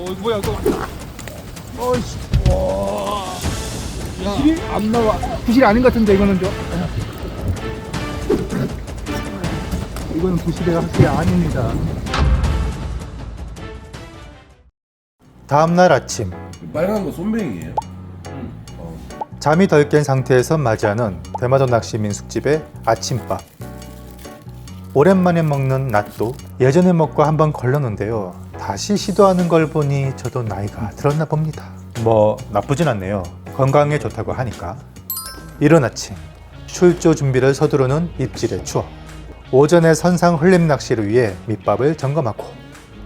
어 이거 뭐야 또 어이씨. 와. 부실이? 안 나와. 부실이 아닌 것 같은데 이거는 좀. 이거는 부실이가 확실히 아닙니다. 다음날 아침. 빨간 거 손뱅이에요? 잠이 덜 깬 상태에서 맞이하는 대마도 낚시 민숙집의 아침밥. 오랜만에 먹는 낫도 예전에 먹고 한번 걸렸는데요. 다시 시도하는 걸 보니 저도 나이가 들었나 봅니다. 뭐 나쁘진 않네요. 건강에 좋다고 하니까. 이른 아침 출조 준비를 서두르는 입질의 추억. 오전에 선상 흘림 낚시를 위해 밑밥을 점검하고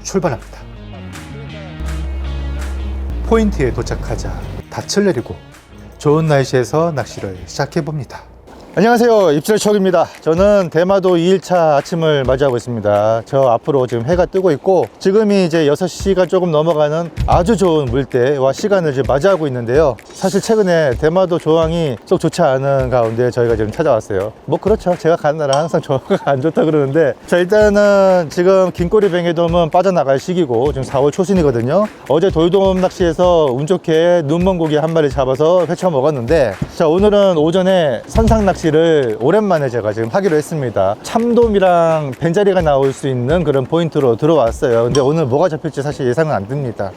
출발합니다. 포인트에 도착하자 닻을 내리고 좋은 날씨에서 낚시를 시작해 봅니다. 안녕하세요. 입질 척입니다. 저는 대마도 2일차 아침을 맞이하고 있습니다. 저 앞으로 지금 해가 뜨고 있고 지금이 이제 6시가 조금 넘어가는 아주 좋은 물때와 시간을 지금 맞이하고 있는데요. 사실 최근에 대마도 조항이 썩 좋지 않은 가운데 저희가 지금 찾아왔어요. 뭐 그렇죠. 제가 가는 나라 항상 조항가 안 좋다 그러는데 자 일단은 지금 긴꼬리 뱅에돔은 빠져나갈 시기고 지금 4월 초순이거든요. 어제 돌돔 낚시에서 운 좋게 눈먼 고기 한 마리 잡아서 회쳐 먹었는데 자 오늘은 오전에 선상 낚시 를 오랜만에 제가 지금 하기로 했습니다. 참돔이랑 벤자리가 나올 수 있는 그런 포인트로 들어왔어요. 근데 오늘 뭐가 잡힐지 사실 예상은 안 됩니다.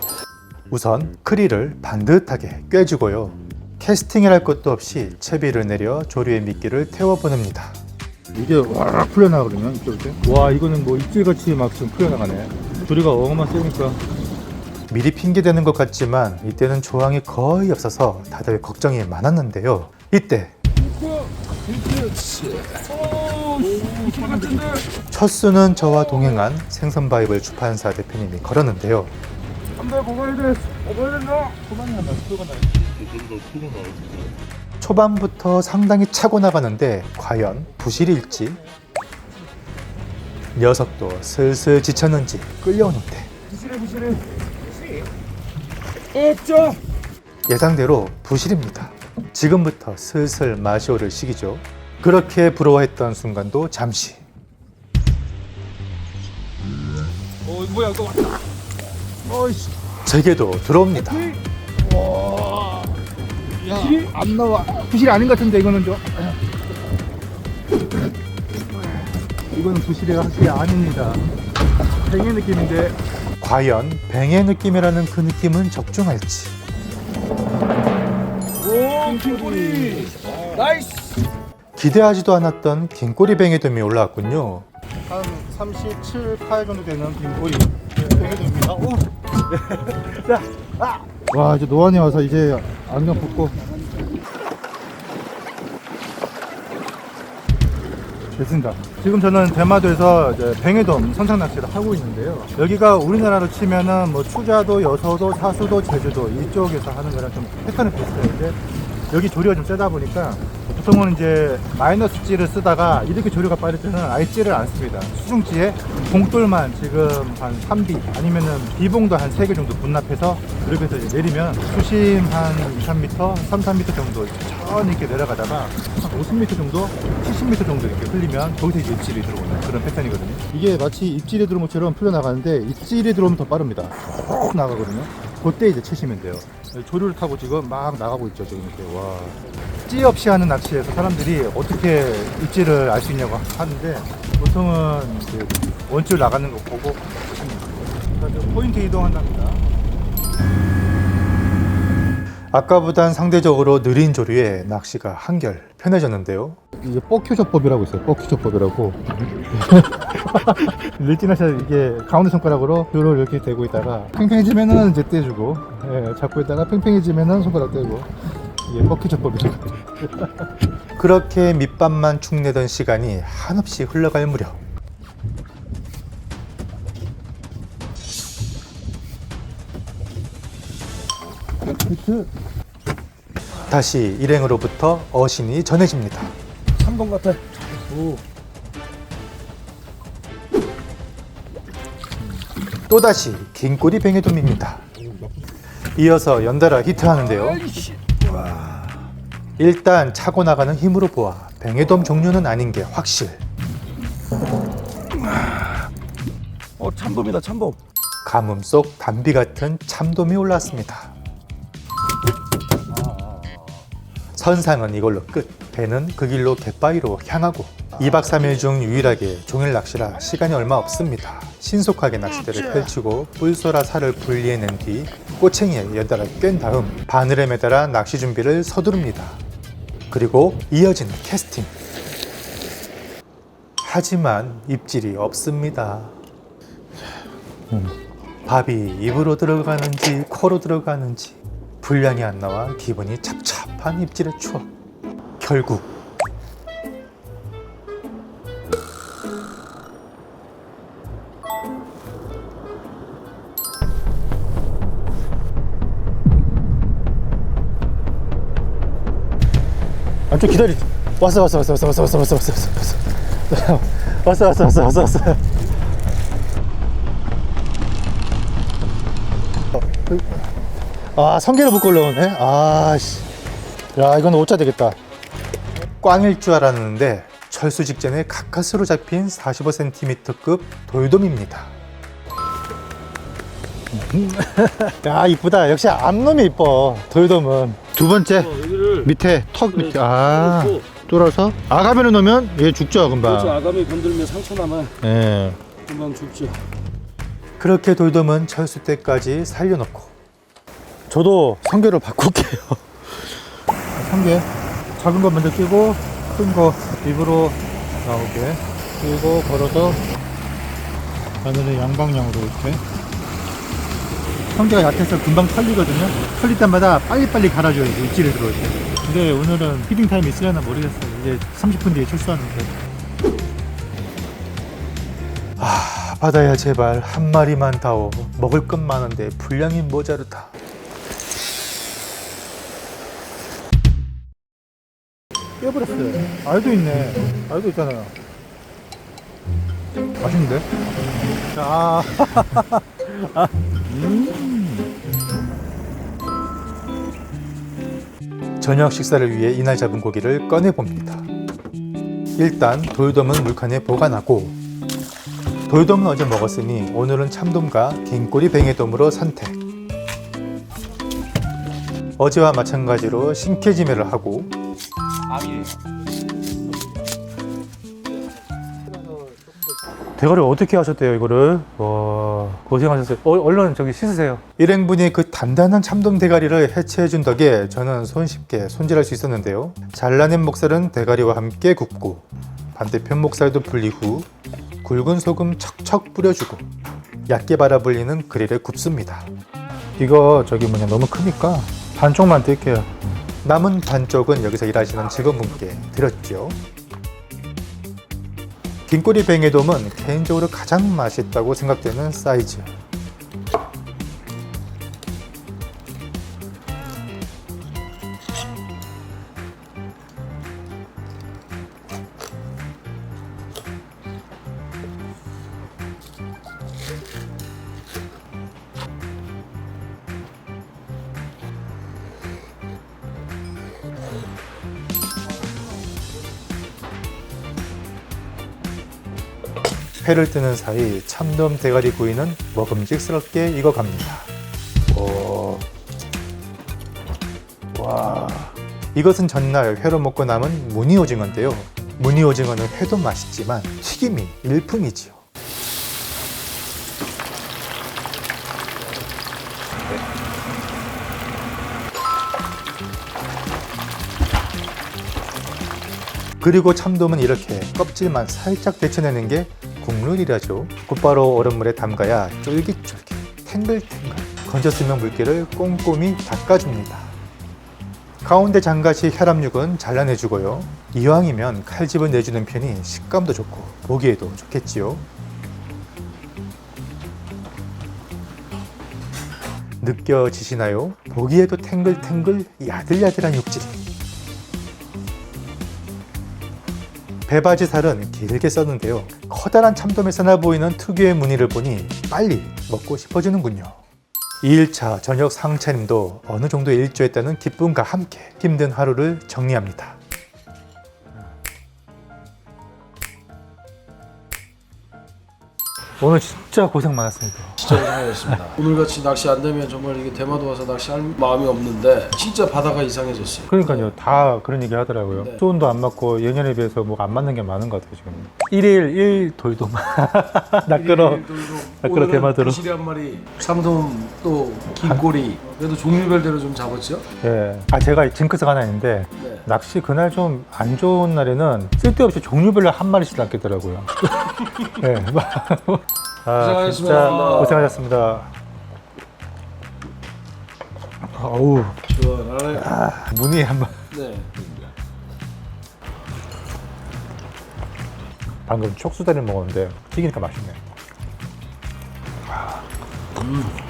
우선 크리를 반듯하게 꿰주고요. 캐스팅을 할 것도 없이 채비를 내려 조류의 미끼를 태워 보냅니다. 이게 와락 풀려나가거든요 이쪽에 와 이거는 뭐 입질같이 막 지금 풀려나가네 조리가 어마어마 세니까 미리 핑계대는 것 같지만 이때는 조항이 거의 없어서 다들 걱정이 많았는데요. 이때 첫 수는 저와 동행한 생선바이블 주판사 대표님이 걸었는데요. 초반부터 상당히 차고 나가는데 과연 부실일지? 녀석도 슬슬 지쳤는지 끌려오는데. 부실해 부실해. 없죠? 예상대로 부실입니다. 지금부터 슬슬 맛이 오를 시기죠. 그렇게 부러워했던 순간도 잠시. 어 이거 뭐야 또 왔다. 어이씨. 제게도 들어옵니다. 부실이 안 나와. 부실이 아닌 것 같은데 이거는 좀. 이거는 부실이가 확실히 아닙니다. 뱅의 느낌인데. 과연 뱅의 느낌이라는 그 느낌은 적중할지 오 킹꼬리 나이스 기대하지도 않았던 긴 꼬리 뱅에돔이 올라왔군요. 한 37, 8 정도 되는 빈꼬리 뱅에돔입니다 오. 자, 아. 와 이제 노안이 와서 이제 안경 벗고 됐습니다. 지금 저는 대마도에서 이제 뱅에돔 선상 낚시를 하고 있는데요. 여기가 우리나라로 치면은 뭐 추자도, 여서도, 사수도, 제주도 이쪽에서 하는 거랑 좀 패턴이 비슷해요. 여기 조류가 좀 세다 보니까 보통은 이제 마이너스 찌를 쓰다가 이렇게 조류가 빠를 때는 아예 찌를 안 씁니다. 수중찌에 봉돌만 지금 한 3비 아니면은 비봉도 한 3개 정도 분납해서 그렇게 해서 이제 내리면 수심 한 2, 3m, 3, 4m 정도 천천히 이렇게 내려가다가 한 50m 정도, 70m 정도 이렇게 흘리면 거기서 이제 입질이 들어오는 그런 패턴이거든요. 이게 마치 입질이 들어온 것처럼 풀려나가는데 입질이 들어오면 더 빠릅니다. 쭉 나가거든요. 그때 이제 치시면 돼요. 조류를 타고 지금 막 나가고 있죠. 지금 이렇게 와. 찌 없이 하는 낚시에서 사람들이 어떻게 입질을 알 수 있냐고 하는데 보통은 원줄 나가는 거 보고 지금 포인트 이동한답니다. 아까보단 상대적으로 느린 조류에 낚시가 한결 편해졌는데요. 이게 뻑큐조법이라고 있어요. 뻑큐조법이라고. 일진하셔 이게 가운데 손가락으로 뷰를 이렇게 대고 있다가 팽팽해지면은 이제 떼주고, 예, 잡고 있다가 팽팽해지면은 손가락 떼고. 이게 뻑큐조법이라고. 그렇게 밑밥만 축내던 시간이 한없이 흘러갈 무렵 히트 다시 일행으로부터 어신이 전해집니다. 3번 같아. 오. 또다시 긴 꼬리 뱅에돔입니다. 이어서 연달아 히트하는데요. 일단 차고 나가는 힘으로 보아 뱅에돔 종류는 아닌 게 확실. 어 참돔이다 참돔 가뭄 속 단비 같은 참돔이 올라왔습니다. 선상은 이걸로 끝. 배는 그 길로 갯바위로 향하고 2박 3일 중 유일하게 종일 낚시라 시간이 얼마 없습니다. 신속하게 낚시대를 펼치고 뿔소라 살을 분리해낸 뒤 꼬챙이에 연달아 꿰n 다음 바늘에 매달아 낚시 준비를 서두릅니다. 그리고 이어지는 캐스팅. 하지만 입질이 없습니다. 음, 밥이 입으로 들어가는지 코로 들어가는지 분량이 안 나와 기분이 찹찹한 입질의 추억. 결국 아, 좀 기다리. 왔어, 왔어, 왔어, 왔어, 왔어, 왔어, 왔어, 왔어, 왔어, 왔어, 왔어, 왔어, 왔어, 왔어. 아, 성게를 묶고 올라오네. 아, 씨. 야, 이건 오자 되겠다. 꽝일 줄 알았는데 철수 직전에 가까스로 잡힌 45cm급 돌돔입니다. 야, 이쁘다. 역시 암놈이 이뻐. 돌돔은. 두 번째. 여기를 밑에 턱 밑에 아 뚫어서 아가미를 넣으면 얘 죽죠 금방 그렇죠 아가미 건들면 상처 나면 예. 금방 죽죠 그렇게 돌돔은 철수 때까지 살려놓고 저도 성게를 바꿀게요. 성게 작은 거 먼저 끼고 큰 거 입으로 나오게. 그리고 걸어서 바늘을 양방향으로 이렇게. 성게가 약해서 금방 털리거든요. 털릴 때마다 빨리빨리 갈아줘야 돼 입질을 들어올 때. 근데 오늘은 피딩 타임이 있으려나 모르겠어요. 이제 30분 뒤에 출소하는데. 아 바다야 제발 한 마리만 다오 먹을 것 많은데 분량이 모자르다 깨버렸어요. 알도 있네. 알도 있잖아요. 맛있는데? 자. 저녁 식사를 위해 이날 잡은 고기를 꺼내 봅니다. 일단 돌돔은 물칸에 보관하고 돌돔은 어제 먹었으니 오늘은 참돔과 긴꼬리 뱅에돔으로 선택. 어제와 마찬가지로 신케지매를 하고 암이에요 대가리 어떻게 하셨대요 이거를? 와 고생하셨어요. 어, 얼른 저기 씻으세요. 일행분이 그 단단한 참돔 대가리를 해체해 준 덕에 저는 손쉽게 손질할 수 있었는데요. 잘라낸 목살은 대가리와 함께 굽고 반대편 목살도 분리 후 굵은 소금 척척 뿌려주고 얇게 발아 불리는 그릴에 굽습니다. 이거 저기 뭐냐 너무 크니까 반쪽만 뜰게요 남은 반쪽은 여기서 일하시는 직원분께 드렸죠. 긴꼬리 뱅에돔은 개인적으로 가장 맛있다고 생각되는 사이즈. 회를 뜨는 사이 참돔 대가리 구이는 먹음직스럽게 익어갑니다. 오. 와. 이것은 전날 회로 먹고 남은 무늬 오징어인데요. 무늬 오징어는 회도 맛있지만 튀김이 일품이지요. 그리고 참돔은 이렇게 껍질만 살짝 데쳐내는 게 국룰이라죠. 곧바로 얼음물에 담가야 쫄깃쫄깃, 탱글탱글. 건졌으면 물기를 꼼꼼히 닦아줍니다. 가운데 장가시 혈압육은 잘라내주고요. 이왕이면 칼집을 내주는 편이 식감도 좋고 보기에도 좋겠지요. 느껴지시나요? 보기에도 탱글탱글 야들야들한 육질 배바지 살은 길게 썼는데요. 커다란 참돔에서 나 보이는 특유의 무늬를 보니 빨리 먹고 싶어지는군요. 2일차 저녁 상차림도 어느 정도 일조했다는 기쁨과 함께 힘든 하루를 정리합니다. 오늘 진짜 고생 많았습니다. 진짜 고생하셨습니다. 오늘같이 낚시 안 되면 정말 이게 대마도 와서 낚시할 마음이 없는데 진짜 바다가 이상해졌어요. 그러니까요. 다 그런 얘기 하더라고요. 네. 수온도 안 맞고 예년에 비해서 뭐가 안 맞는 게 많은 것 같아요, 지금. 1일 1 돌돔. 낚으러. 낚으러 대마도로. 부실이 한 마리, 상돔 또 긴꼬리. 그래도 종류별대로 좀 잡았죠? 예. 아, 제가 징크스가 하나 있는데, 네. 낚시 그날 좀 안 좋은 날에는 쓸데없이 종류별로 한 마리씩 낚겠더라고요. 예. 아, 고생하셨습니다. 진짜 고생하셨습니다. 어우, 시원하네. 문이 한 번. 네. 방금 촉수다리를 먹었는데 튀기니까 맛있네. 음.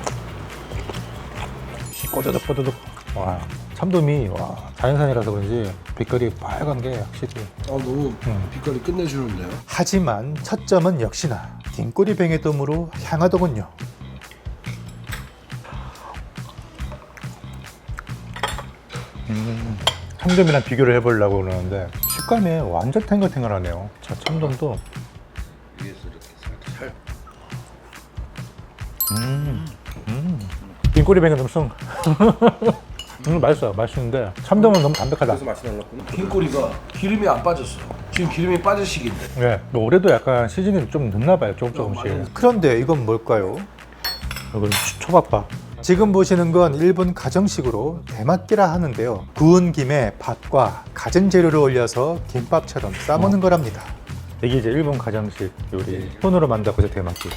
꼬드득 꼬드득. 와 참돔이 와 자연산이라서 그런지 빛깔이 빨간 게 확실히. 아 너무 음. 빛깔이 끝내주는데요. 하지만 첫 점은 역시나 긴꼬리 뱅에돔으로 향하더군요. 참돔이랑 비교를 해보려고 그러는데 식감이 완전 탱글탱글하네요. 자 참돔도. 음, 음. 빈꼬리 뱅에돔 승. 음 맛있어요. 맛있는데 참돔은 너무 담백하다. 긴꼬리가 기름이 안 빠졌어요. 지금 기름이 빠질 시기인데. 네, 올해도 약간 시즌이 좀 늦나 봐요. 조금 조금씩. 그런데 이건 뭘까요? 이건 초밥밥. 지금 보시는 건 일본 가정식으로 대맛기라 하는데요. 구운 김에 밥과 갖은 재료를 올려서 김밥처럼 싸먹는 거랍니다. 이게 이제 일본 가정식 요리. 손으로 만다고 해서 대맛기.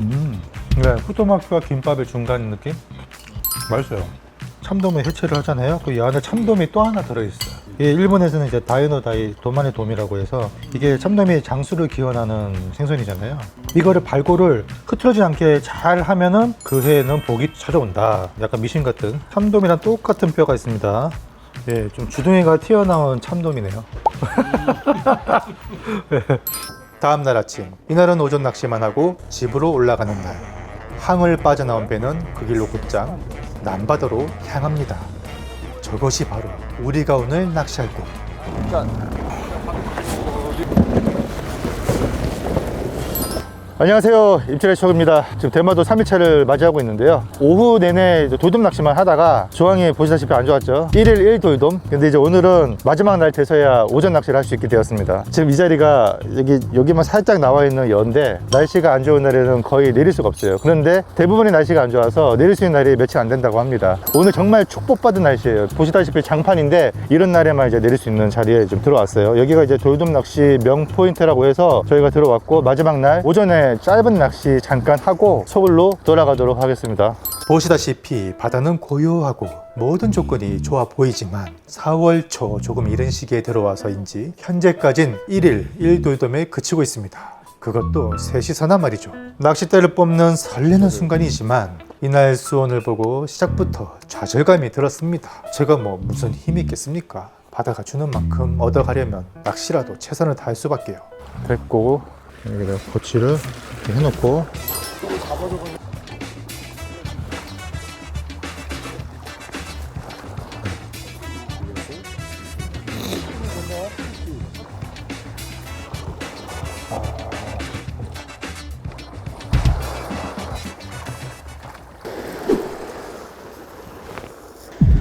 음, 네, 후토마키와 김밥의 중간 느낌? 맛있어요. 참돔에 해체를 하잖아요. 그 이 안에 참돔이 또 하나 들어있어요. 이게 일본에서는 이제 다이노 다이 도만의 돔이라고 해서 이게 참돔이 장수를 기원하는 생선이잖아요. 이거를 발골을 흐트러지지 않게 잘 하면은 그 해에는 복이 찾아온다. 약간 미신 같은 참돔이랑 똑같은 뼈가 있습니다. 예, 좀 주둥이가 튀어나온 참돔이네요. 다음 날 아침, 이날은 오전 낚시만 하고 집으로 올라가는 날. 항을 빠져나온 배는 그 길로 곧장 남바다로 향합니다. 저것이 바로 우리가 오늘 낚시할 곳. 안녕하세요. 입질의 척입니다. 지금 대마도 3일차를 맞이하고 있는데요. 오후 내내 돌돔 낚시만 하다가 조항이 보시다시피 안 좋았죠. 1일 1돌돔. 근데 이제 오늘은 마지막 날 돼서야 오전 낚시를 할 수 있게 되었습니다. 지금 이 자리가 여기, 여기만 살짝 나와 있는 연데 날씨가 안 좋은 날에는 거의 내릴 수가 없어요. 그런데 대부분의 날씨가 안 좋아서 내릴 수 있는 날이 며칠 안 된다고 합니다. 오늘 정말 축복받은 날씨예요. 보시다시피 장판인데 이런 날에만 이제 내릴 수 있는 자리에 좀 들어왔어요. 여기가 이제 돌돔 낚시 명 포인트라고 해서 저희가 들어왔고 마지막 날 오전에 짧은 낚시 잠깐 하고 서울로 돌아가도록 하겠습니다. 보시다시피 바다는 고요하고 모든 조건이 좋아 보이지만 4월 초 조금 이른 시기에 들어와서인지 현재까진 1일 1돌돔에 그치고 있습니다. 그것도 셋이서나 말이죠. 낚싯대를 뽑는 설레는 순간이지만 이날 수온을 보고 시작부터 좌절감이 들었습니다. 제가 뭐 무슨 힘이 있겠습니까? 바다가 주는 만큼 얻어가려면 낚시라도 최선을 다할 수밖에요. 됐고 여기다 이렇게 해놓고.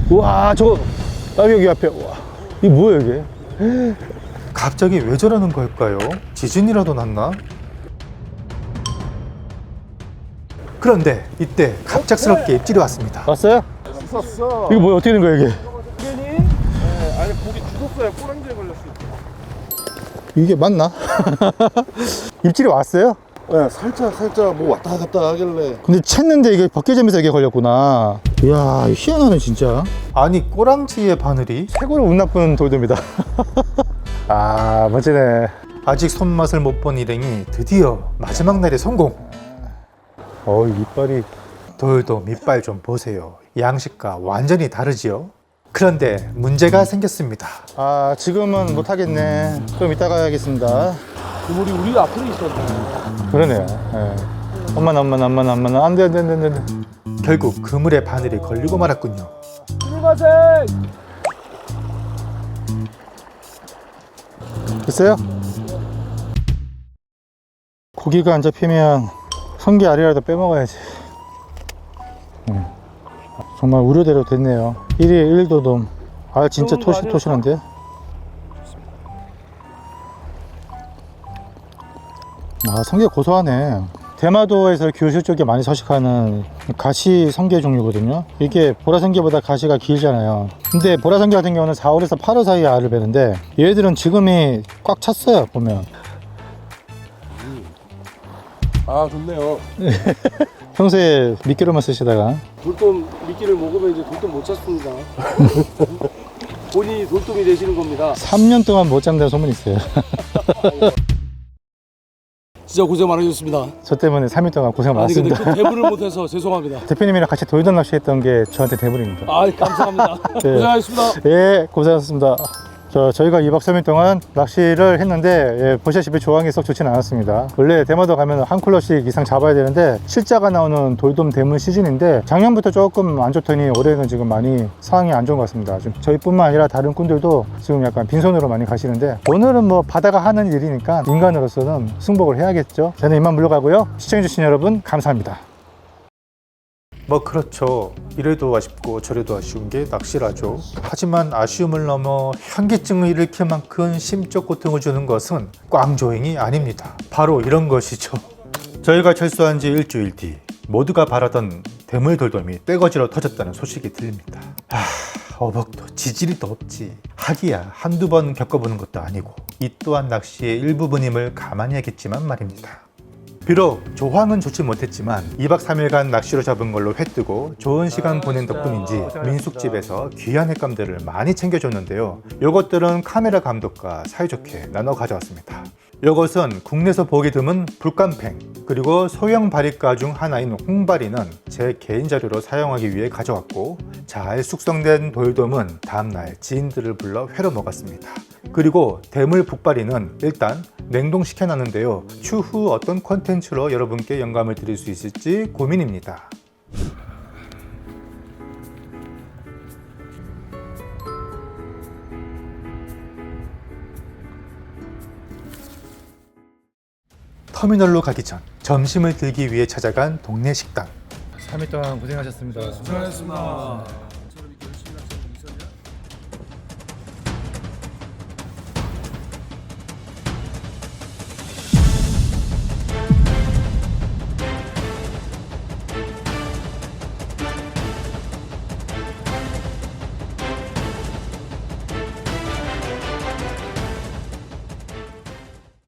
와 저거 아 여기 앞에. 와. 이게 뭐야 이게 갑자기 왜 저러는 걸까요? 지진이라도 났나? 그런데 이때 갑작스럽게 입질이 왔습니다. 왔어요? 왔어. 이거 뭐야? 어떻게 된 거야, 이게? 아니 고기 죽었어요. 꼬랑지에 걸렸어요. 이게 맞나? 입질이 왔어요? 네, 살짝 살짝 뭐 왔다 갔다 하길래 근데 챘는데 이게 벗겨지면서 이게 걸렸구나. 이야, 희한하네, 진짜. 아니 꼬랑지의 바늘이 최고로 운 나쁜 돌돔이다. 아, 멋지네. 아직 손맛을 못 본 일행이 드디어 마지막 날에 성공. 어, 이빨이. 돌돔 이빨 좀 보세요. 양식과 완전히 다르지요? 그런데 문제가 생겼습니다. 아, 지금은 못하겠네. 좀 이따가 해야겠습니다. 우리 우리 앞으로 있었네. 그러네요. 예. 엄마나, 엄마나, 엄마나, 엄마나. 안 돼, 안 돼, 안 돼, 안 돼. 결국 그물에 바늘이 걸리고 말았군요. 됐어요? 고기가 안 잡히면 성게 알이라도 빼먹어야지. 음. 정말 우려대로 됐네요. 1일 1도돔. 아, 진짜 토실토실한데? 아, 성게 고소하네. 대마도에서 규슈 쪽에 많이 서식하는 가시 성게 종류거든요. 이게 보라성게보다 가시가 길잖아요. 근데 보라성게 같은 경우는 4월에서 8월 사이에 알을 베는데 얘들은 지금이 꽉 찼어요, 보면. 아 좋네요. 평소에 미끼로만 쓰시다가 돌돔 미끼를 먹으면 이제 돌돔 못 찾습니다. 본인이 돌돔이 되시는 겁니다. 3년 동안 못 잡는다는 소문이 있어요. 진짜 고생 많으셨습니다. 저 때문에 3일 동안 고생 아니 근데 많았습니다. 그 대부를 못해서 죄송합니다. 대표님이랑 같이 돌던 낚시 했던 게 저한테 대물입니다. 아 감사합니다. 네. 고생하셨습니다. 예, 고생하셨습니다. 저, 저희가 2박 3일 동안 낚시를 했는데, 예, 보시다시피 조항이 썩 좋지는 않았습니다. 원래 대마도 가면 한 쿨러씩 이상 잡아야 되는데, 실자가 나오는 돌돔 대물 시즌인데, 작년부터 조금 안 좋더니 올해는 지금 많이 상황이 안 좋은 것 같습니다. 지금 저희뿐만 아니라 다른 꾼들도 지금 약간 빈손으로 많이 가시는데, 오늘은 뭐 바다가 하는 일이니까 인간으로서는 승복을 해야겠죠. 저는 이만 물러가고요. 시청해주신 여러분, 감사합니다. 뭐 그렇죠. 이래도 아쉽고 저래도 아쉬운 게 낚시라죠. 하지만 아쉬움을 넘어 현기증을 일으킬 만큼 심적 고통을 주는 것은 꽝조행이 아닙니다. 바로 이런 것이죠. 저희가 철수한 지 일주일 뒤 모두가 바라던 대물 돌돔이 떼거지로 터졌다는 소식이 들립니다. 아, 어복도 지지리도 없지. 하기야 한두 번 겪어보는 것도 아니고 이 또한 낚시의 일부분임을 하겠지만 말입니다. 비록 조항은 좋지 못했지만 2박 3일간 낚시로 잡은 걸로 회 뜨고 좋은 시간 보낸 덕분인지 민숙집에서 귀한 횟감들을 많이 챙겨줬는데요. 요것들은 카메라 감독과 사이좋게 나눠 가져왔습니다. 요것은 국내에서 보기 드문 불감팽 그리고 소형 바리카 중 하나인 홍바리는 제 개인 자료로 사용하기 위해 가져왔고 잘 숙성된 돌돔은 다음날 지인들을 불러 회로 먹었습니다. 그리고 대물 북바리는 일단 냉동시켜 놨는데요. 추후 어떤 콘텐츠로 여러분께 영감을 드릴 수 있을지 고민입니다. 터미널로 가기 전 점심을 들기 위해 찾아간 동네 식당. 3일 동안 고생하셨습니다. 수고하셨습니다.